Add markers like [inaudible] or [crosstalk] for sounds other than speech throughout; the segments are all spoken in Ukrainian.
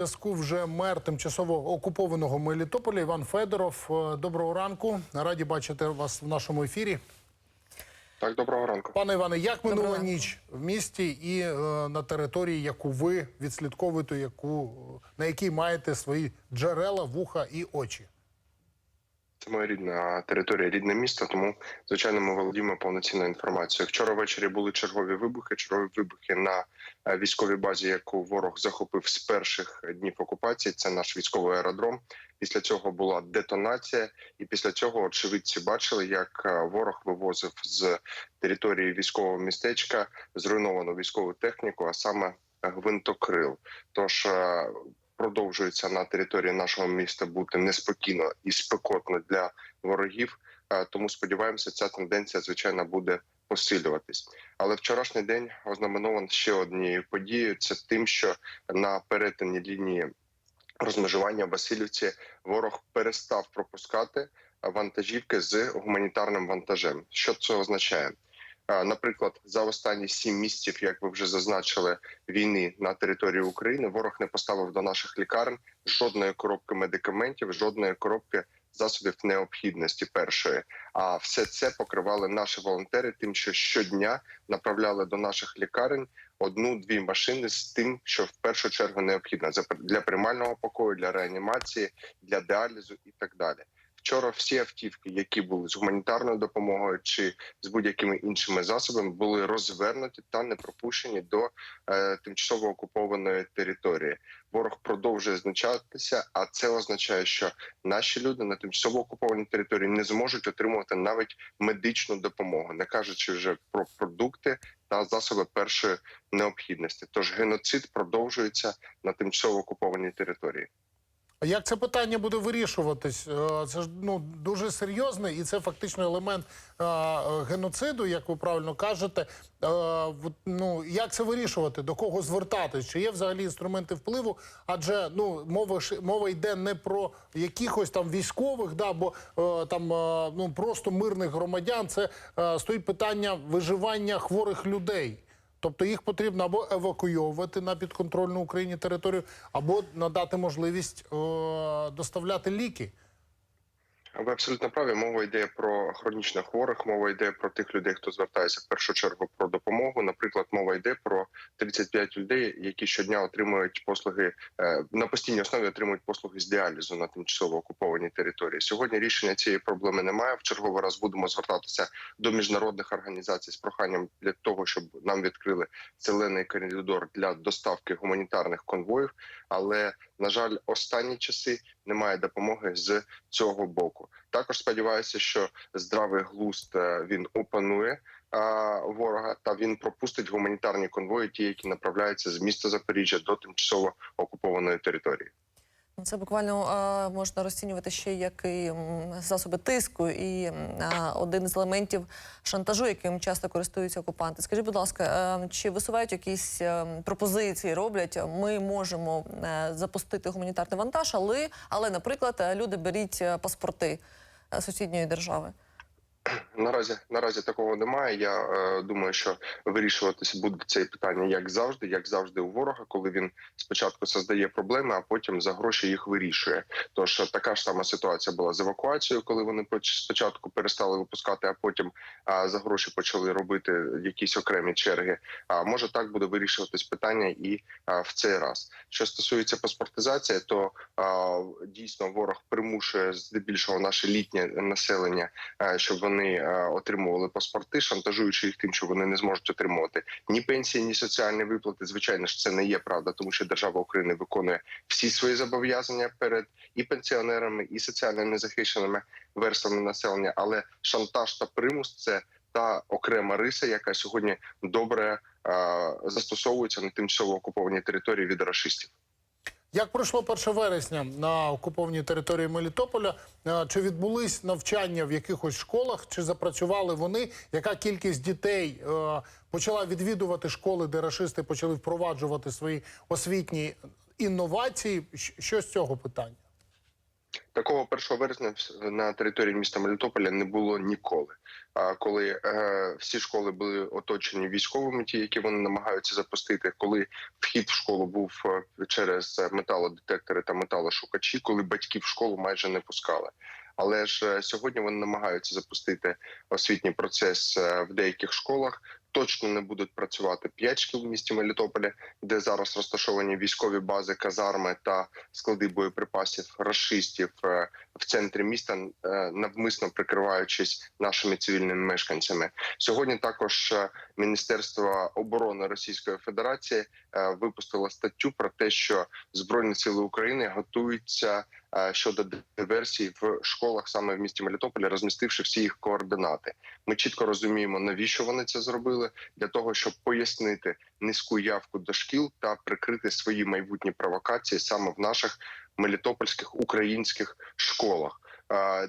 Зв'язку вже мер тимчасово окупованого Мелітополя Іван Федоров. Е, Доброго ранку. Раді бачити вас в нашому ефірі. Так, доброго ранку. Пане Іване, як минула доброго ніч в місті і е, на території, яку ви відслідковуєте, яку на якій маєте свої джерела, вуха і очі? Це моя рідна територія, рідне місто. Тому звичайно ми володіємо повноцінною інформацією. Вчора ввечері були чергові вибухи. Чергові вибухи на е, військовій базі, яку ворог захопив з перших днів окупації. Це наш військовий аеродром. Після цього була детонація, і після цього очевидці бачили, як е, ворог вивозив з території військового містечка зруйновану військову техніку, а саме гвинтокрил. Тож е, продовжується на території нашого міста бути неспокійно і спекотно для ворогів. Е, Тому сподіваємося, ця тенденція звичайно буде посилюватись. Але вчорашній день ознаменований ще однією подією: це тим, що на перетині лінії розмежування Васильівці ворог перестав пропускати вантажівки з гуманітарним вантажем. Що це означає? Наприклад, за останні сім місяців, як ви вже зазначили, війни на території України ворог не поставив до наших лікарень жодної коробки медикаментів, жодної коробки засобів необхідності першої. А все це покривали наші волонтери, тим, що щодня направляли до наших лікарень одну-дві машини з тим, що в першу чергу необхідно для приймального покою, для реанімації, для діалізу і так далі. Вчора всі автівки, які були з гуманітарною допомогою чи з будь-якими іншими засобами, були розвернуті та не пропущені до е, тимчасово окупованої території. Ворог продовжує знущатися, а це означає, що наші люди на тимчасово окупованій території не зможуть отримувати навіть медичну допомогу, не кажучи вже про продукти та засоби першої необхідності. Тож геноцид продовжується на тимчасово окупованій території. А Як це питання буде вирішуватись? Е, Це ж ну дуже серйозне, і це фактично елемент е, геноциду, як ви правильно кажете. Е, ну як це вирішувати? До кого звертатись? Чи є взагалі інструменти впливу? Адже ну мова мова йде не про якихось там військових, да бо там ну просто мирних громадян. Це стоїть питання виживання хворих людей. Тобто їх потрібно або евакуйовувати на підконтрольну Україні територію, або надати можливість е, доставляти ліки. Ви абсолютно праві. Мова йде про хронічно хворих. Мова йде про тих людей, хто звертається в першу чергу про допомогу. Наприклад, мова йде про 35 людей, які щодня отримують послуги е, на постійній основі отримують послуги з діалізу на тимчасово окупованій території. Сьогодні рішення цієї проблеми немає. В черговий раз будемо звертатися до міжнародних організацій з проханням для того, щоб нам відкрили зелений коридор для доставки гуманітарних конвоїв. Але на жаль, останні часи немає допомоги з цього боку. Також сподіваюся, що здравий глузд е, він опанує ворога, та він пропустить гуманітарні конвої, ті, які направляються з міста Запоріжжя до тимчасово окупованої території. Це буквально е, можна розцінювати ще як і засоби тиску, і е, один з елементів шантажу, яким часто користуються окупанти. Скажіть, будь ласка, е, чи висувають якісь пропозиції, роблять? Ми можемо запустити гуманітарний вантаж, але, але наприклад, люди беріть паспорти сусідньої держави. [clears throat] Наразі наразі такого немає. Я е, думаю, що вирішуватися буде це питання як завжди, як завжди у ворога, коли він спочатку создає проблеми, а потім за гроші їх вирішує. Тож е, така ж сама ситуація була з евакуацією, коли вони поч- спочатку перестали випускати, а потім а, за гроші почали робити якісь окремі черги. А може так буде вирішуватись питання і а, в цей раз. Що стосується паспортизації, то а, дійсно ворог примушує здебільшого наше літнє населення, е, щоб вони е, отримували паспорти, шантажуючи їх тим, що вони не зможуть отримувати ні пенсії, ні соціальні виплати. Звичайно ж, це не є правда, тому що держава України виконує всі свої зобов'язання перед і пенсіонерами, і соціально незахищеними верствами населення. Але шантаж та примус це та окрема риса, яка сьогодні добре е, застосовується на тимчасово окупованій території від рашистів. Як пройшло 1 вересня на окупованій території Мелітополя? Е, Чи відбулись навчання в якихось школах? Чи запрацювали вони? Яка кількість дітей е, почала відвідувати школи, де рашисти почали впроваджувати свої освітні інновації? Що з цього питання? Такого 1 вересня на території міста Мелітополя не було ніколи. А коли е, всі школи були оточені військовими, ті, які вони намагаються запустити, коли вхід в школу був е, через е, металодетектори та металошукачі, коли батьків в школу майже не пускали. Але ж е, сьогодні вони намагаються запустити освітній процес в деяких школах. Точно не будуть працювати шкіл в місті Мелітополя, де зараз розташовані військові бази, казарми та склади боєприпасів рашистів е, в центрі міста, е, навмисно прикриваючись нашими цивільними мешканцями. Сьогодні також е, Міністерство оборони Російської Федерації е, випустило статтю про те, що Збройні сили України готуються щодо диверсій в школах саме в місті Мелітополя, розмістивши всі їх координати. Ми чітко розуміємо, навіщо вони це зробили для того, щоб пояснити низьку явку до шкіл та прикрити свої майбутні провокації саме в наших мелітопольських українських школах.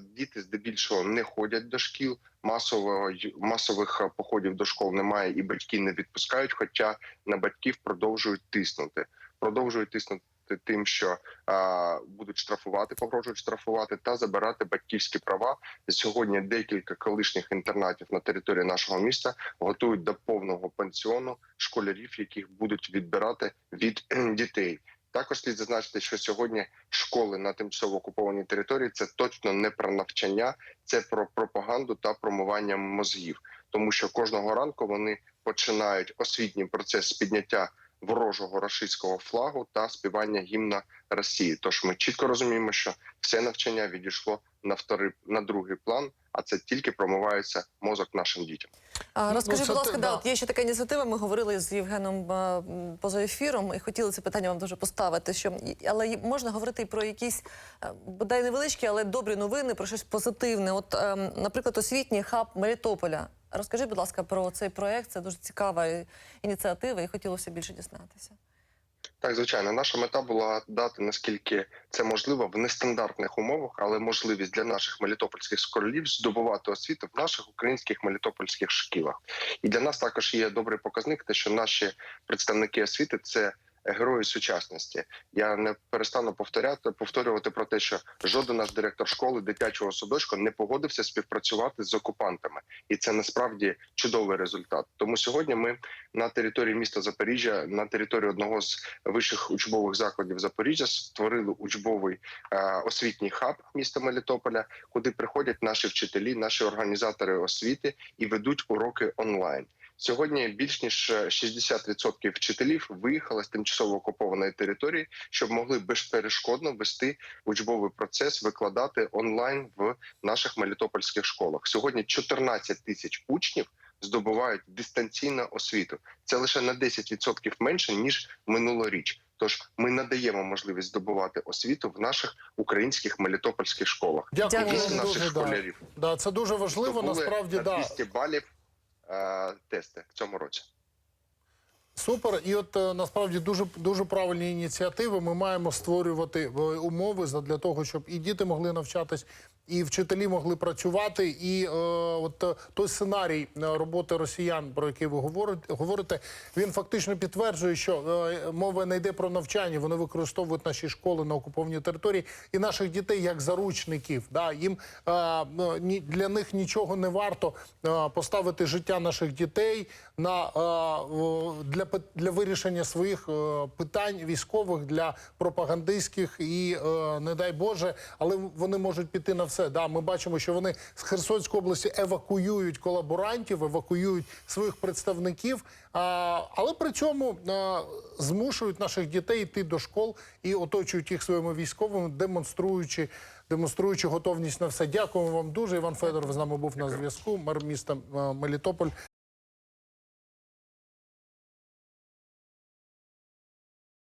Діти здебільшого не ходять до шкіл. Масового масових походів до школ немає, і батьки не відпускають. Хоча на батьків продовжують тиснути, продовжують тиснути тим, що а, будуть штрафувати, погрожують штрафувати та забирати батьківські права. Сьогодні декілька колишніх інтернатів на території нашого міста готують до повного пансіону школярів, яких будуть відбирати від дітей. Також слід зазначити, що сьогодні школи на тимчасово окупованій території це точно не про навчання, це про пропаганду та промивання мозгів, тому що кожного ранку вони починають освітній процес з підняття ворожого рашистського флагу та співання гімна Росії. Тож ми чітко розуміємо, що все навчання відійшло на вторий на другий план, а це тільки промивається мозок нашим дітям. А, Ну, будь ласка, те- да, да. от є ще така ініціатива. Ми говорили з Євгеном а, поза ефіром і хотіли це питання вам дуже поставити. Що але й можна говорити і про якісь е, бодай невеличкі, але добрі новини, про щось позитивне. От, ем, наприклад, освітній хаб Мелітополя. Розкажіть, будь ласка, про цей проект. Це дуже цікава ініціатива, і хотілося більше дізнатися. Так, звичайно, наша мета була дати наскільки це можливо в нестандартних умовах, але можливість для наших мелітопольських школярів здобувати освіту в наших українських мелітопольських шкілах. І для нас також є добрий показник, те, що наші представники освіти це. Герої сучасності я не перестану повторяти повторювати про те, що жоден наш директор школи дитячого садочку не погодився співпрацювати з окупантами, і це насправді чудовий результат. Тому сьогодні ми на території міста Запоріжжя, на території одного з вищих учбових закладів Запоріжжя, створили учбовий е, освітній хаб міста Мелітополя, куди приходять наші вчителі, наші організатори освіти і ведуть уроки онлайн. Сьогодні більш ніж 60% вчителів виїхали з тимчасово окупованої території, щоб могли безперешкодно вести учбовий процес, викладати онлайн в наших мелітопольських школах. Сьогодні 14 тисяч учнів здобувають дистанційну освіту. Це лише на 10% менше ніж минулоріч. Тож ми надаємо можливість здобувати освіту в наших українських мелітопольських школах. Дякую Дякую. Наших дуже. Школярів Да, це дуже важливо. здобули Насправді, на да. 200 балів е, тести в цьому році. Супер, і от е, насправді дуже дуже правильні ініціативи. Ми маємо створювати е, умови для того, щоб і діти могли навчатись, і вчителі могли працювати. І е, от е, той сценарій е, роботи росіян, про який ви говорите, він фактично підтверджує, що е, мова не йде про навчання. Вони використовують наші школи на окупованій території і наших дітей як заручників. Да, їм е, ні- для них нічого не варто е, поставити життя наших дітей на е, для для вирішення своїх е, питань військових для пропагандистських і е, не дай Боже, але вони можуть піти на все. Да, ми бачимо, що вони з Херсонської області евакуюють колаборантів, евакуюють своїх представників, а, але при цьому а, змушують наших дітей йти до школ і оточують їх своїми військовими, демонструючи. Демонструючи готовність на все, дякуємо вам дуже. Іван Федоров з нами був на зв'язку. Мер міста Мелітополь.